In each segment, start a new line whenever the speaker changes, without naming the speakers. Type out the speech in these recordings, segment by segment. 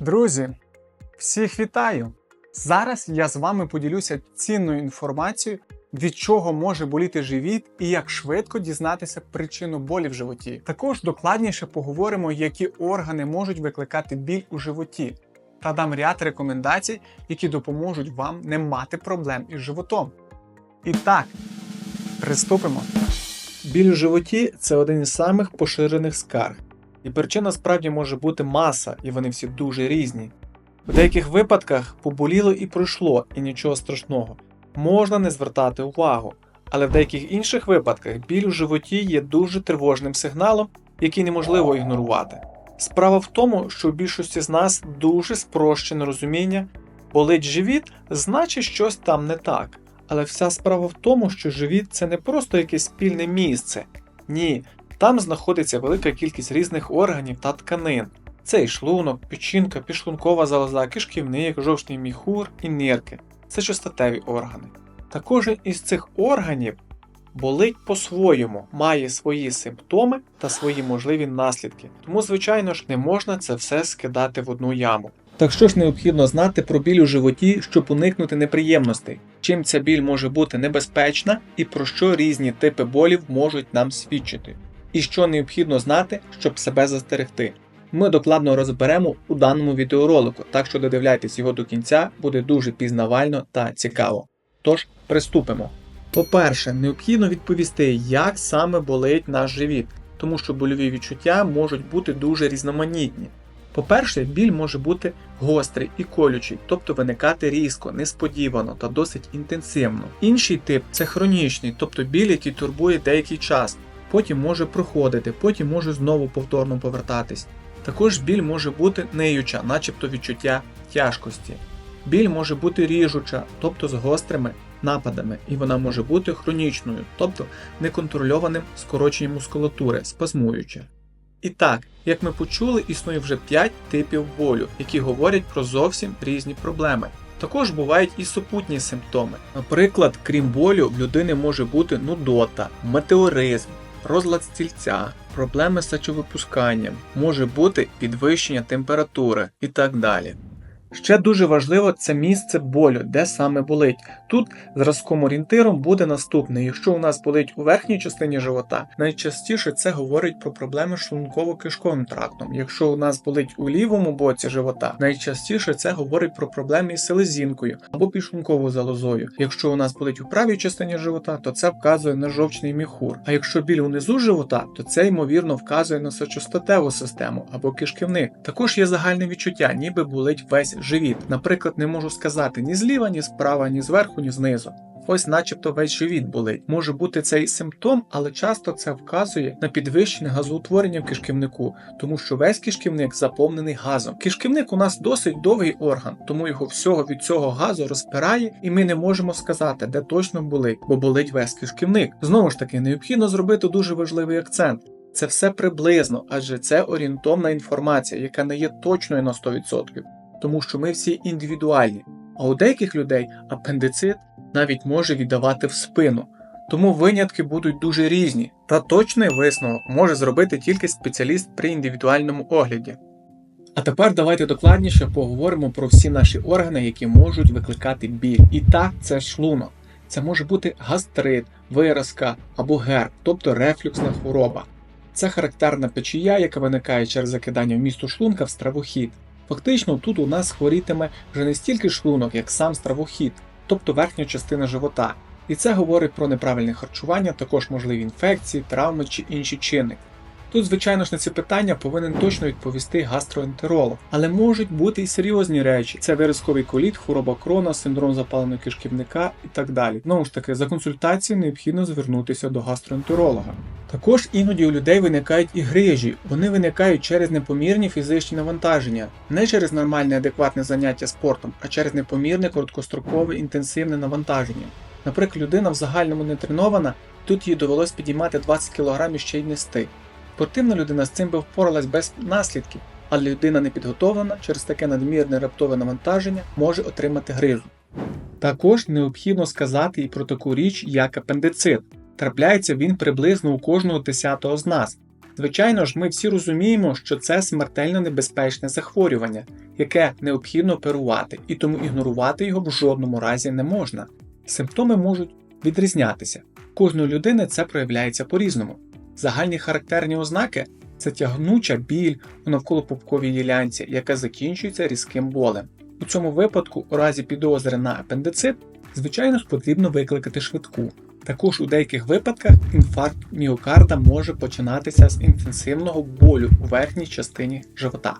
Друзі, всіх вітаю! Зараз я з вами поділюся цінною інформацією, від чого може боліти живіт і як швидко дізнатися причину болі в животі. Також докладніше поговоримо, які органи можуть викликати біль у животі, та дам ряд рекомендацій, які допоможуть вам не мати проблем із животом. І так, приступимо. Біль у животі це один із самих поширених скарг. І причин насправді може бути маса, і вони всі дуже різні. У деяких випадках поболіло і пройшло, і нічого страшного. Можна не звертати увагу. Але в деяких інших випадках біль у животі є дуже тривожним сигналом, який неможливо ігнорувати. Справа в тому, що у більшості з нас дуже спрощене розуміння, болить живіт, значить щось там не так. Але вся справа в тому, що живіт це не просто якесь спільне місце. Ні, там знаходиться велика кількість різних органів та тканин. Це і шлунок, печінка, підшлункова залоза, кишківник, жовчний міхур і нирки. Це частотеві органи. Та кожен із цих органів болить по-своєму, має свої симптоми та свої можливі наслідки. Тому, звичайно ж, не можна це все скидати в одну яму. Так що ж необхідно знати про біль у животі, щоб уникнути неприємностей? Чим ця біль може бути небезпечна і про що різні типи болів можуть нам свідчити? І що необхідно знати, щоб себе застерегти? Ми докладно розберемо у даному відеоролику, так що додивляйтесь його до кінця, буде дуже пізнавально та цікаво. Тож, приступимо. По-перше, необхідно відповісти, як саме болить наш живіт, тому що больові відчуття можуть бути дуже різноманітні. По-перше, біль може бути гострий і колючий, тобто виникати різко, несподівано та досить інтенсивно. Інший тип це хронічний, тобто біль, який турбує деякий час, потім може проходити, потім може знову повторно повертатись. Також біль може бути неюча, начебто відчуття тяжкості. Біль може бути ріжуча, тобто з гострими нападами, і вона може бути хронічною, тобто неконтрольованим скороченням мускулатури, спазмуюча. І так, як ми почули, існує вже 5 типів болю, які говорять про зовсім різні проблеми. Також бувають і супутні симптоми. Наприклад, крім болю, в людини може бути нудота, метеоризм, розлад стільця, проблеми з сечовипусканням, може бути підвищення температури і так далі. Ще дуже важливо це місце болю, де саме болить. Тут зразком орієнтиром буде наступне. Якщо у нас болить у верхній частині живота, найчастіше це говорить про проблеми з шлунково-кишковим трактом. Якщо у нас болить у лівому боці живота, найчастіше це говорить про проблеми із селезінкою або підшлунковою залозою. Якщо у нас болить у правій частині живота, то це вказує на жовчний міхур. А якщо біль унизу живота, то це ймовірно вказує на сечостатеву систему або кишківник. Також є загальне відчуття, ніби болить весь живіт. Наприклад, не можу сказати ні зліва, ні справа, ні зверху, ні знизу. Ось, начебто, весь живіт болить. Може бути цей симптом, але часто це вказує на підвищене газоутворення в кишківнику, тому що весь кишківник заповнений газом. Кишківник у нас досить довгий орган, тому його всього від цього газу розпирає, і ми не можемо сказати, де точно болить, бо болить весь кишківник. Знову ж таки, необхідно зробити дуже важливий акцент. Це все приблизно, адже це орієнтовна інформація, яка не є точною на 100%, тому що ми всі індивідуальні. А у деяких людей апендицит навіть може віддавати в спину, тому винятки будуть дуже різні, та точний висновок може зробити тільки спеціаліст при індивідуальному огляді. А тепер давайте докладніше поговоримо про всі наші органи, які можуть викликати біль. І так, це шлунок. Це може бути гастрит, виразка або герб, тобто рефлюксна хвороба. Це характерна печія, яка виникає через закидання в місто шлунка в стравохід. Фактично, тут у нас хворітиме вже не стільки шлунок, як сам стравохід, тобто верхня частина живота. І це говорить про неправильне харчування, також можливі інфекції, травми чи інші чинники. Тут, звичайно ж, на ці питання повинен точно відповісти гастроентеролог, але можуть бути і серйозні речі: це виразковий коліт, хвороба крона, синдром запаленого кишківника і так далі. Знову ж таки, за консультацією необхідно звернутися до гастроентеролога. Також іноді у людей виникають і грижі. Вони виникають через непомірні фізичні навантаження, не через нормальне адекватне заняття спортом, а через непомірне короткострокове інтенсивне навантаження. Наприклад, людина в загальному не тренована, тут їй довелось підіймати 20 кг і ще й нести. Спортивна людина з цим би впоралась без наслідків, але людина непідготовлена через таке надмірне раптове навантаження може отримати грижу. Також необхідно сказати і про таку річ, як апендицит. Трапляється він приблизно у кожного десятого з нас. Звичайно ж, ми всі розуміємо, що це смертельно небезпечне захворювання, яке необхідно оперувати, і тому ігнорувати його в жодному разі не можна. Симптоми можуть відрізнятися. Кожної людини це проявляється по-різному. Загальні характерні ознаки це тягнуча біль у навколопупковій ділянці, яка закінчується різким болем. У цьому випадку, у разі підозри на апендицит, звичайно ж потрібно викликати швидку. Також у деяких випадках інфаркт міокарда може починатися з інтенсивного болю у верхній частині живота.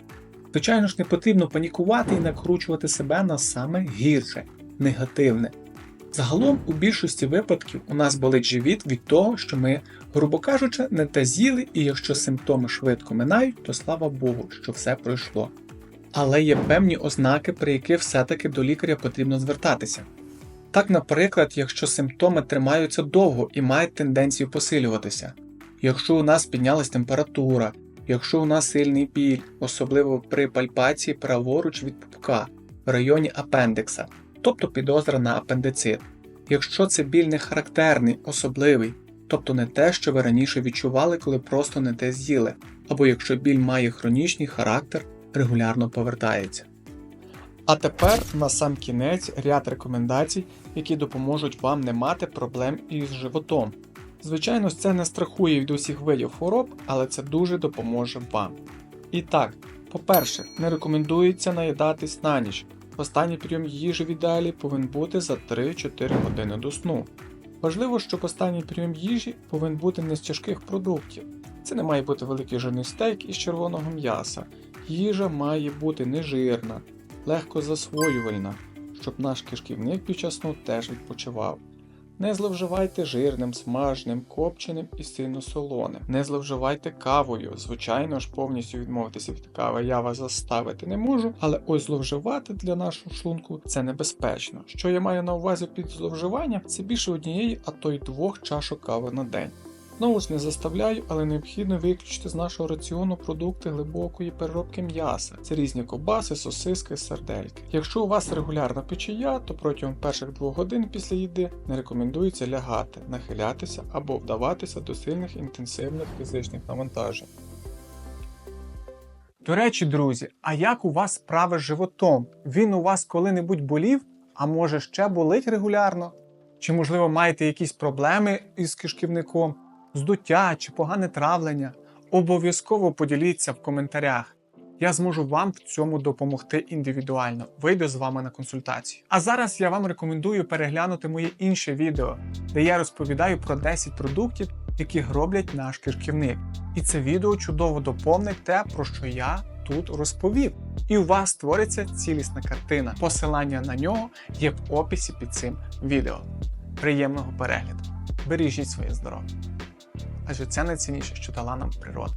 Звичайно ж, не потрібно панікувати і накручувати себе на саме гірше, негативне. Загалом, у більшості випадків у нас болить живіт від того, що ми, грубо кажучи, не те з'їли, і якщо симптоми швидко минають, то слава Богу, що все пройшло. Але є певні ознаки, при яких все-таки до лікаря потрібно звертатися. Так, наприклад, якщо симптоми тримаються довго і мають тенденцію посилюватися, якщо у нас піднялась температура, якщо у нас сильний біль, особливо при пальпації праворуч від пупка в районі апендикса, тобто підозра на апендицит, якщо це біль не характерний, особливий, тобто не те, що ви раніше відчували, коли просто не те з'їли, або якщо біль має хронічний характер, регулярно повертається. А тепер на сам кінець ряд рекомендацій, які допоможуть вам не мати проблем із животом. Звичайно, це не страхує від усіх видів хвороб, але це дуже допоможе вам. І так, по-перше, не рекомендується наїдатись на ніч. Останній прийом їжі в ідеалі повинен бути за 3-4 години до сну. Важливо, щоб останній прийом їжі повинен бути не з тяжких продуктів. Це не має бути великий жирний стейк із червоного м'яса. Їжа має бути нежирна, легко засвоювальна, щоб наш кишківник під час сну теж відпочивав. Не зловживайте жирним, смажним, копченим і сильно солоним. Не зловживайте кавою. Звичайно ж, повністю відмовитися від кави я вас заставити не можу, але ось зловживати для нашого шлунку це небезпечно. Що я маю на увазі під зловживанням, це більше однієї, а то й двох чашок кави на день. Знову ж не заставляю, але необхідно виключити з нашого раціону продукти глибокої переробки м'яса. Це різні ковбаси, сосиски, сардельки. Якщо у вас регулярна печія, то протягом перших двох годин після їди не рекомендується лягати, нахилятися або вдаватися до сильних інтенсивних фізичних навантажень. До речі, друзі, а як у вас справи з животом? Він у вас коли-небудь болів, а може ще болить регулярно? Чи, можливо, маєте якісь проблеми із кишківником? Здуття чи погане травлення, обов'язково поділіться в коментарях. Я зможу вам в цьому допомогти індивідуально. Вийду з вами на консультацію. А зараз я вам рекомендую переглянути моє інше відео, де я розповідаю про 10 продуктів, які роблять наш кишківник. І це відео чудово доповнить те, про що я тут розповів. І у вас створиться цілісна картина. Посилання на нього є в описі під цим відео. Приємного перегляду! Бережіть своє здоров'я! Адже це найцінніше, що дала нам природа.